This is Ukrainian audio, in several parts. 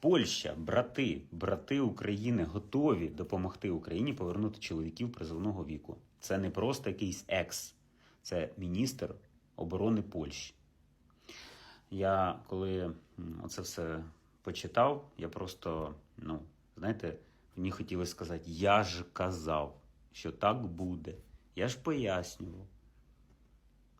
Польща, брати, брати України готові допомогти Україні повернути чоловіків призовного віку. Це не просто якийсь екс, це міністр оборони Польщі. Я коли оце все почитав, я просто, ну, знаєте, мені хотілося сказати, я ж казав, що так буде. Я ж пояснював.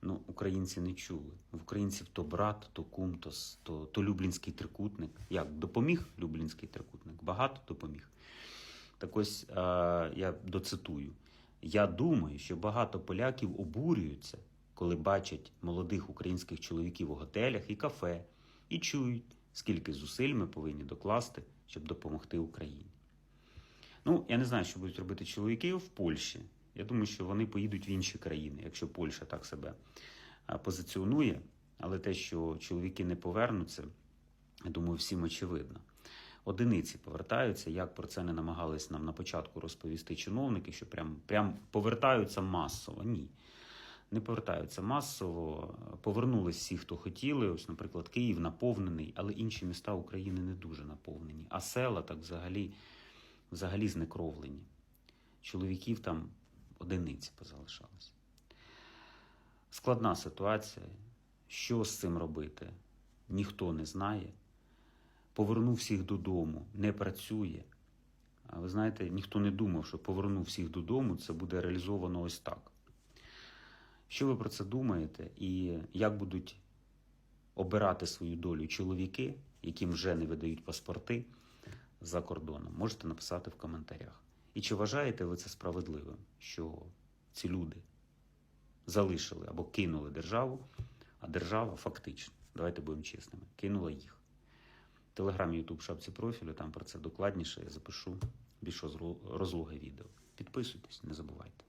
Ну, українці не чули. В українців то брат, то кум, то, то, то Люблінський трикутник. Як допоміг Люблінський трикутник? Багато допоміг. Так ось е, я доцитую. Я думаю, що багато поляків обурюються, коли бачать молодих українських чоловіків у готелях і кафе, і чують, скільки зусиль ми повинні докласти, щоб допомогти Україні. Ну, я не знаю, що будуть робити чоловіки в Польщі. Я думаю, що вони поїдуть в інші країни, якщо Польща так себе позиціонує. Але те, що чоловіки не повернуться, я думаю, всім очевидно. Одиниці повертаються, як про це не намагались нам на початку розповісти чиновники, що прям, прям повертаються масово. Ні. Не повертаються масово. Повернулись всі, хто хотіли. Ось, наприклад, Київ наповнений, але інші міста України не дуже наповнені. А села так взагалі, взагалі знекровлені. Чоловіків там одиниці позалишалось. Складна ситуація. Що з цим робити? Ніхто не знає. Повернув всіх додому, не працює. А ви знаєте, ніхто не думав, що повернув всіх додому, це буде реалізовано ось так. Що ви про це думаєте? І як будуть обирати свою долю чоловіки, яким вже не видають паспорти за кордоном? Можете написати в коментарях. І чи вважаєте ви це справедливим, що ці люди залишили або кинули державу, а держава фактично, давайте будемо чесними, кинула їх. Телеграм, Ютуб, шапці профілю, там про це докладніше я запишу більш розлоге відео. Підписуйтесь, не забувайте.